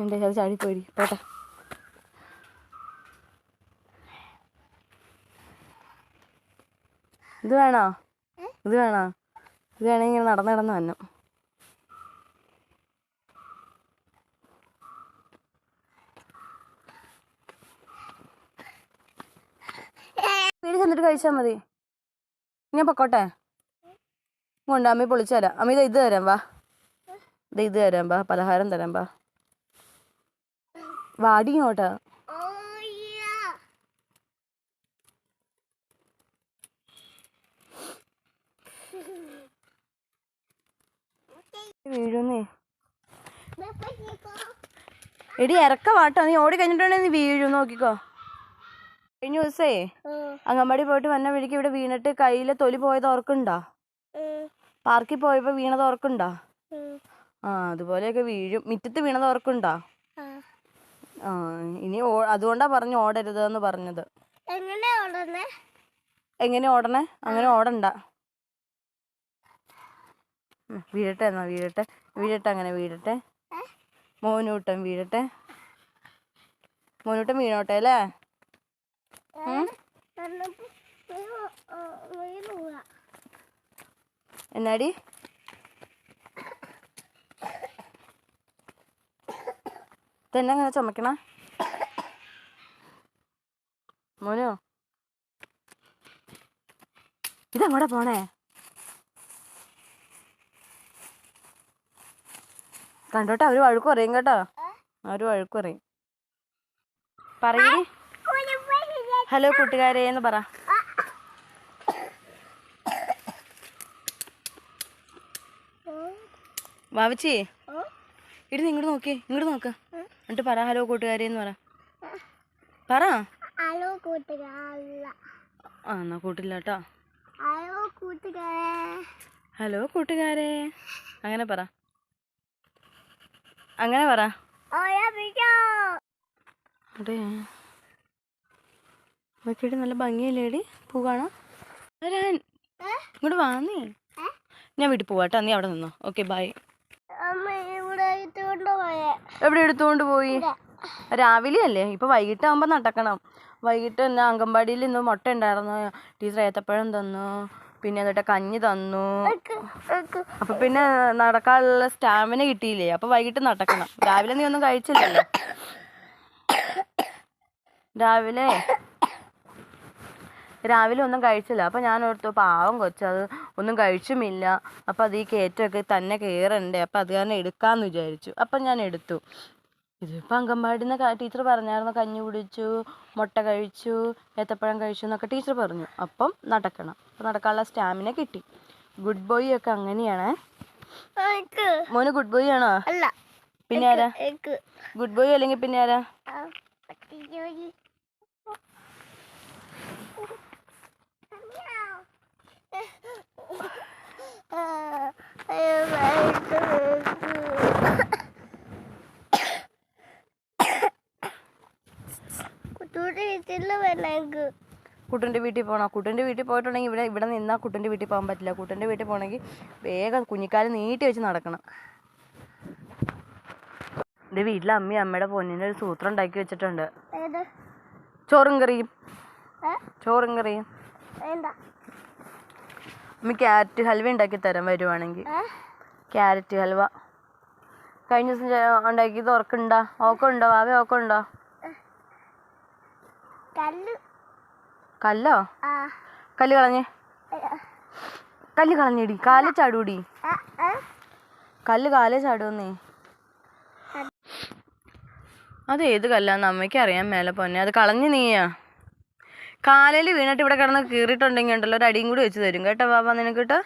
എന്റെ അത് ചാടിപ്പോയി പോട്ടെ. ഇത് വേണോ? ഇത് വേണോ? ഇത് വേണമെങ്കിൽ ഇങ്ങനെ നടന്ന് നടന്ന് വന്നു. വീട് ചെന്നിട്ട് കഴിച്ചാൽ മതി. ഞാൻ പൊക്കോട്ടെ. കൊണ്ട്. അമ്മി പൊളിച്ചു തരാം. അമ്മ ഇത് ഇത് തരാം വാ. ഇത് ഇത് തരാം വാ. പലഹാരം തരാം വാ. വാടി ഇങ്ങോട്ടാ വീഴുന്നേ. എടി ഇറക്ക വാട്ടോ. നീ ഓടി കഴിഞ്ഞിട്ടുണ്ടെങ്കിൽ നീ വീഴും. നോക്കിക്കോ. കഴിഞ്ഞ ദിവസേ അംഗൻവാടി പോയിട്ട് വന്ന വഴിക്ക് ഇവിടെ വീണിട്ട് കയ്യിലെ തൊലി പോയത് ഓർക്കുണ്ടോ പാർക്കിൽ പോയപ്പോ വീണത് ഓർക്കുണ്ടോ ആ അതുപോലെയൊക്കെ വീഴും. മിറ്റത്ത് വീണത് ഓർക്കുണ്ടോ ആ ഇനി അതുകൊണ്ടാ പറഞ്ഞു ഓടരുതെന്ന് പറഞ്ഞത്. എങ്ങനെ ഉടനെ എങ്ങനെ ഓടണേ? അങ്ങനെ ഓടണ്ട. വീഴട്ടെ എന്നാ വീഴട്ടെ. വീഴട്ടെ അങ്ങനെ വീഴട്ടെ. മോനൂട്ടൻ വീഴട്ടെ. മോനൂട്ടൻ വീണോട്ടെ അല്ലേ? എന്നാടി? തന്നെ അങ്ങനെ ചുമക്കണ. മോനോ? ഇതെങ്ങോട്ടാ പോണേ? കണ്ടോട്ടെ അവർ വഴുക്ക് പറയും കേട്ടോ. അവർ വഴുക്ക് പറയും. പറയൂ. ഹലോ കൂട്ടുകാരെ എന്ന് പറ. വാവച്ചി ഇടി ഇങ്ങോട്ട് നോക്കി ഇങ്ങോട്ട് നോക്ക. എന്നിട്ട് പറ ഹലോ കൂട്ടുകാരി എന്ന് പറ. പറ. ഹലോ ആ എന്നാ കൂട്ടില്ല കേട്ടോ ഹലോ കൂട്ടുകാരെ. ഹലോ കൂട്ടുകാരെ. അങ്ങനെ പറ. അങ്ങനെ പറ. അതെ. നോക്കിയിട്ട് നല്ല ഭംഗിയല്ലേടി പൂ കാണാൻ ഇങ്ങോട്ട് വാ നീ. ഞാൻ വീട്ടിൽ പോവാട്ടോ നീ അവിടെ നിന്നോ. ഓക്കെ ബൈ അമ്മ ഇവിടെ ഇട്ടുകൊണ്ട് പോയേ എവിടെ എടുത്തുകൊണ്ട് പോയി? രാവിലെ അല്ലേ ഇപ്പൊ വൈകിട്ടാകുമ്പോൾ നടക്കണം. വൈകിട്ട് ഇന്ന് അംഗൻവാടിയിൽ ഇന്ന് മുട്ട ഉണ്ടായിരുന്നു. ടീച്ചർ ഏത്തപ്പഴം തന്നു. പിന്നെ എന്നിട്ട് കഞ്ഞി തന്നു. അപ്പൊ പിന്നെ നടക്കാനുള്ള സ്റ്റാമിന കിട്ടിയില്ലേ? അപ്പൊ വൈകിട്ട് നടക്കണം. രാവിലെ നീ ഒന്നും കഴിച്ചില്ലല്ലോ? രാവിലെ? രാവിലെ ഒന്നും കഴിച്ചില്ല. അപ്പൊ ഞാൻ ഓർത്തു പാവം കൊച്ചു അത് ഒന്നും കഴിച്ചുമില്ല. അപ്പം അത് ഈ കയറ്റമൊക്കെ തന്നെ കയറണ്ടേ അപ്പം അത് കാരണം എടുക്കാമെന്ന് വിചാരിച്ചു. അപ്പം ഞാൻ എടുത്തു. ഇതിപ്പോൾ അംഗൻവാടിന്ന് ടീച്ചർ പറഞ്ഞായിരുന്നു കഞ്ഞി കുടിച്ചു മുട്ട കഴിച്ചു ഏത്തപ്പഴം കഴിച്ചു എന്നൊക്കെ ടീച്ചർ പറഞ്ഞു. അപ്പം നടക്കണം. അപ്പം നടക്കാനുള്ള സ്റ്റാമിന കിട്ടി. ഗുഡ് ബോയ് ഒക്കെ അങ്ങനെയാണ്. മോന് ഗുഡ് ബോയ് ആണോ? അല്ല. പിന്നെ ആരാ? ഗുഡ് ബോയ് അല്ലെങ്കിൽ പിന്നെ ആരാ പട്ടിജോലി കുട്ടൂടെ വീട്ടിൽ വേണം എനിക്ക് കുട്ടന്റെ വീട്ടിൽ പോകണം കുട്ടന്റെ വീട്ടിൽ പോയിട്ടുണ്ടെങ്കിൽ ഇവിടെ ഇവിടെ നിന്നാൽ കുട്ടന്റെ വീട്ടിൽ പോകാൻ പറ്റില്ല. കുട്ടന്റെ വീട്ടിൽ പോകണമെങ്കിൽ വേഗം കുഞ്ഞിക്കാൽ നീട്ടി വെച്ച് നടക്കണം. എന്റെ വീട്ടിലെ അമ്മ അമ്മയുടെ പൊന്നിന്റെ ഒരു സൂത്രം ഉണ്ടാക്കി വെച്ചിട്ടുണ്ട്. ചോറും കറിയും. ചോറും കറിയും. അമ്മ ക്യാരറ്റ് ഹൽവ ഉണ്ടാക്കി തരാൻ വരുവാണെങ്കിൽ. ക്യാരറ്റ് ഹൽവ. കഴിഞ്ഞ ദിവസം ഉണ്ടാക്കിയത് ഓർക്കുണ്ടോ ഓക്കുണ്ടോ? ആവേ ഓക്കുണ്ടോ? കല്ല്. കല്ലോ? കല്ല് കളഞ്ഞേ. കല്ല് കളഞ്ഞിടി. കാൽ ചാടൂടി. കല്ല് കാലേ ചാടുവന്നേ. അത് ഏത് കല്ലാന്ന് അമ്മയ്ക്ക് അറിയാൻ മേലെ പോന്നെ. അത് കളഞ്ഞു നീയാ. കാലയിൽ വീണിട്ട് ഇവിടെ കിടന്ന് കീറിയിട്ടുണ്ടെങ്കിൽ ഉണ്ടല്ലോ. ഒരു അടിയും കൂടി വെച്ച് തരും. കേട്ടോ ബാബ നിനക്ക് കേട്ടോ